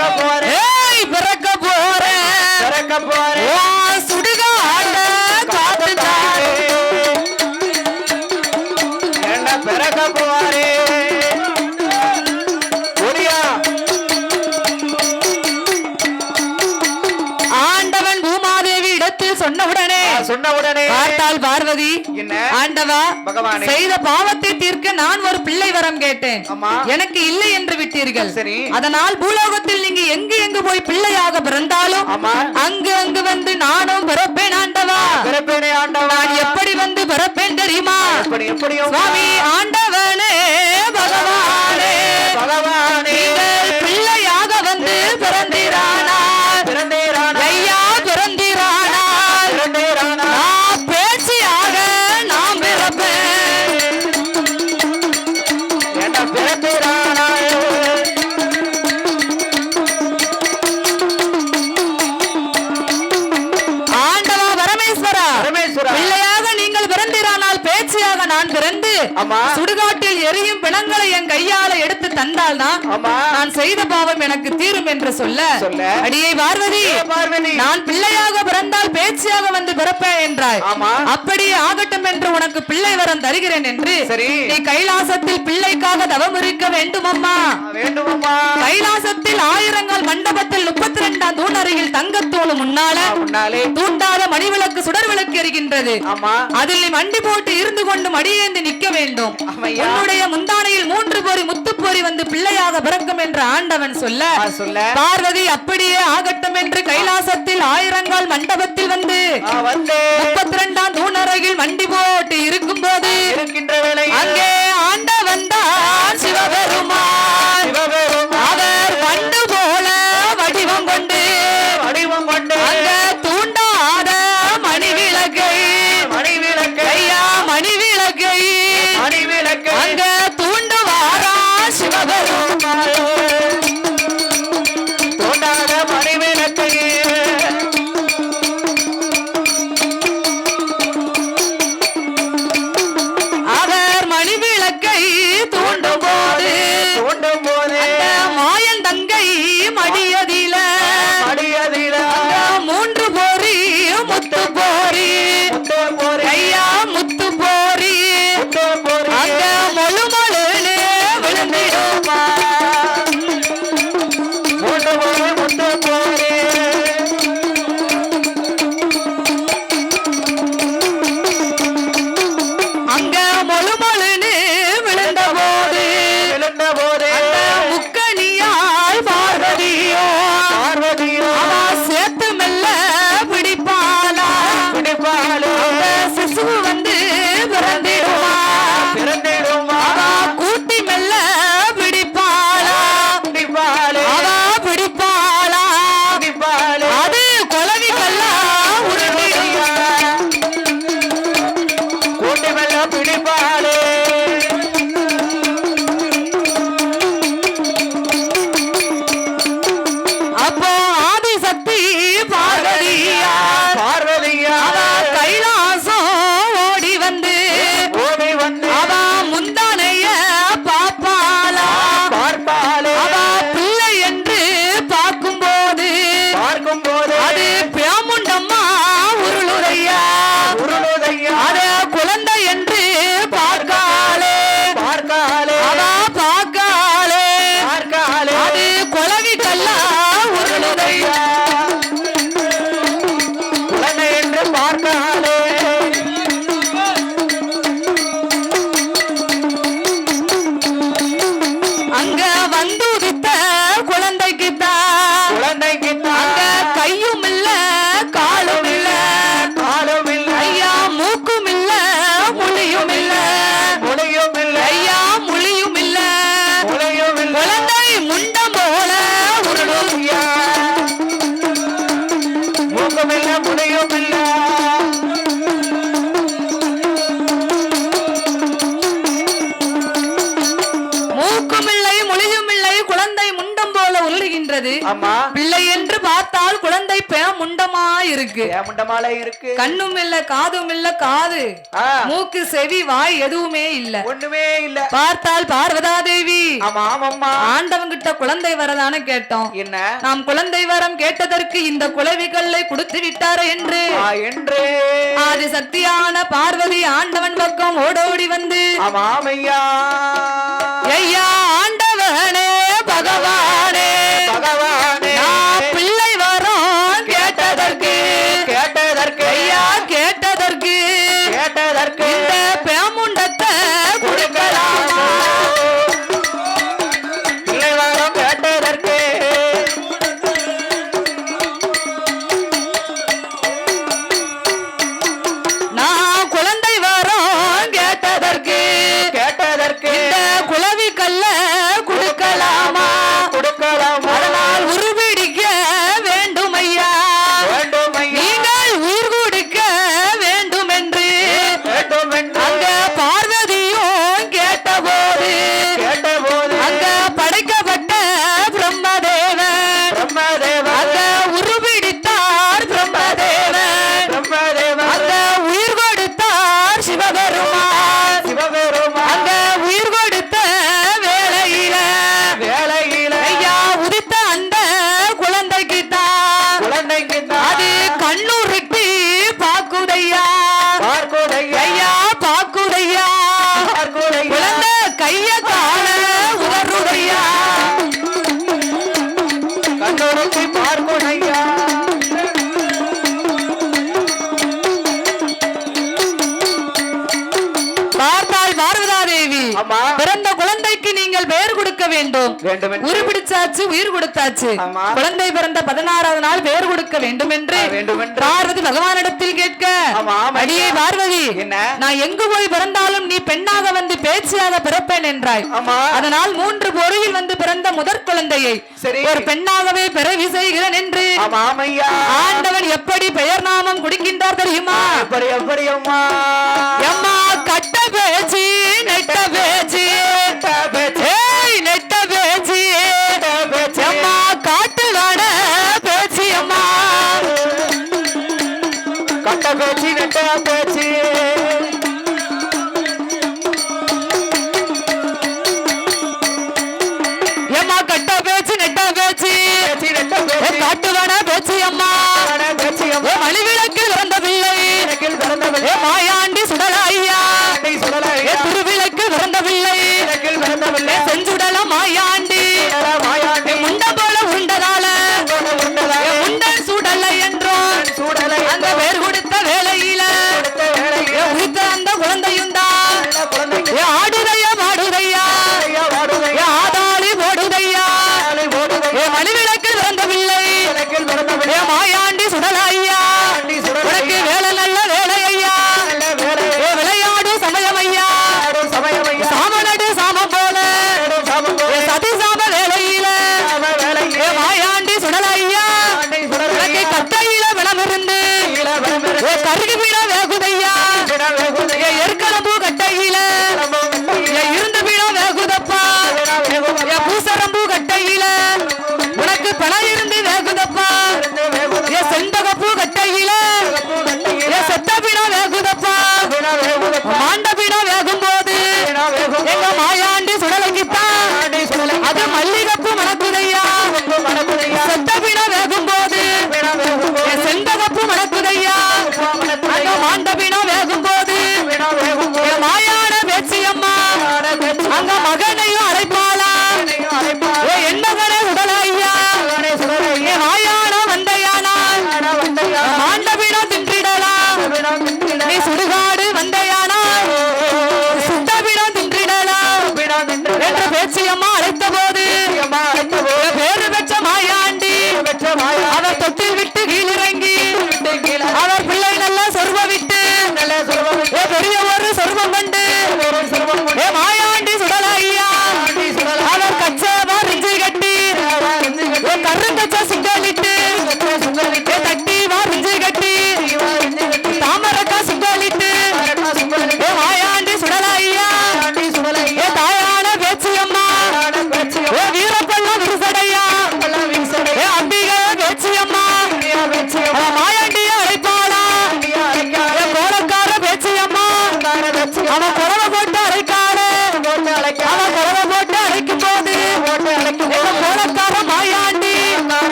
agora. Né? É! Bhumadevi இடத்தில் சொன்ன உடனே சொன்ன உடனே பார்த்தாள் பார்வதி என்ன ஆண்டவா பகவானே. செய்த பாவத்தை தீர்க்க நான் ஒரு பிள்ளை வரம் கேட்டேன் ஆமா. எனக்கு இல்லை என்று விட்டீர்கள். அதனால் பூலோகத்தில் நீங்க எங்கு எங்கு போய் பிள்ளையாக பிறந்தாலும். அங்கு அங்கு வந்து நானும் பிறப்பேன் ஆண்டவா பிறப்பேனே ஆண்டவா நான் எப்படி வந்து பிறப்பேன் தெரியுமா சுவாமி ஆண்டவனே சுடுகாட்டு ஆமா எரியும் பிணங்களை என் கையால எடுத்து தந்தால்தான் ஆமா. நான் செய்த பாவம் எனக்கு தீரும் என்று சொல்ல. அடியே பார்வதி நான் பிள்ளையாக பிறந்தால் பேச்சியாக வந்து பிறப்பேன் என்றாய். அப்படியே ஆகட்டும் என்று உனக்கு பிள்ளை வரம் தருகிறேன் என்று. நீ கைலாசத்தில் பிள்ளைக்காக தவம் இருக்க வேண்டும் அம்மா கைலாசத்தில் ஆயிரங்கள் மண்டபத்தில் முப்பத்தி ரெண்டாம் தூண் அருகில் தங்கத்தோடு முன்னால. தூண்டாத மணிவிளக்கு சுடர் விளக்கு எரிகின்றது அதில் நீ மண்டி போட்டு இருந்து கொண்டு மடியேந்து நிற்க வேண்டும். ஆமையா. உன்னுடைய முந்தானையில் மூன்று பொறி முத்துப்பொறி வந்து பிள்ளையாக பிறக்கும் என்று ஆண்டவன் சொல்ல சொல்ல. பார்வதி அப்படியே ஆகட்டும் என்று கைலாசத்தில் ஆயிரங்கால் மண்டபத்தில் வந்து முப்பத்தி ரெண்டாம் தூணறையில் மண்டி போட்டு இருக்கும் போது அங்கே colegio இருக்கின்றது. பிள்ளை என்று பார்த்தால் குழந்தை பேமுண்டமா இருக்கு. கண்ணும் இல்ல காதும் இல்ல காது. மூக்கு செவி வாய் எதுவுமே இல்ல. ஒண்ணுமே இல்ல. பார்த்தால் பார்வதா தேவி ஆண்டவங்கிட்ட குழந்தை வரதான கேட்டோம். என்ன? நாம் குழந்தை வரம் கேட்டதற்கு இந்த குலவிகளை கொடுத்து விட்டார் என்று. என்று. ஆதி சக்தியான பார்வதி ஆண்டவன் பக்கம் ஓடோடி வந்து ஐயா ஆண்டவனே பகவான் வேண்டும். உயிர் உயிர் கொடுத்தாச்சு. குழந்தை பிறந்த பதினாறாவது நாள் பேர் கொடுக்க வேண்டும் என்று பார்வதி பகவானிடத்தில் கேட்க அடியே பார்வதி நான் எங்கு போய் பிறந்தாலும் நீ பெண்ணாக வந்து பேச்சியாக பிறப்பேன் என்றாய். அதனால் மூன்று பொருளில் வந்து பிறந்த முதற் குழந்தையை ஒரு பெண்ணாகவே பெற விசைகிறேன் என்று. ஆண்டவன் எப்படி பெயர் நாமம் குடிக்கின்றார் தெரியுமா? எப்படி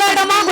எல்லா இடமாக